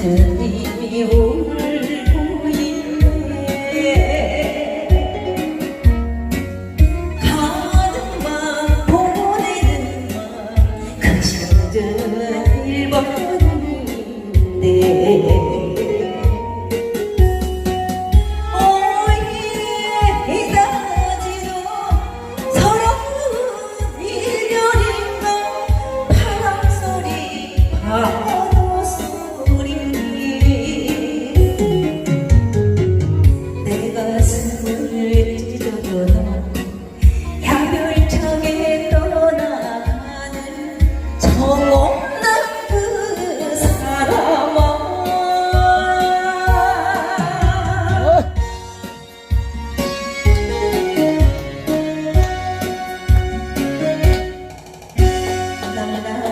그리워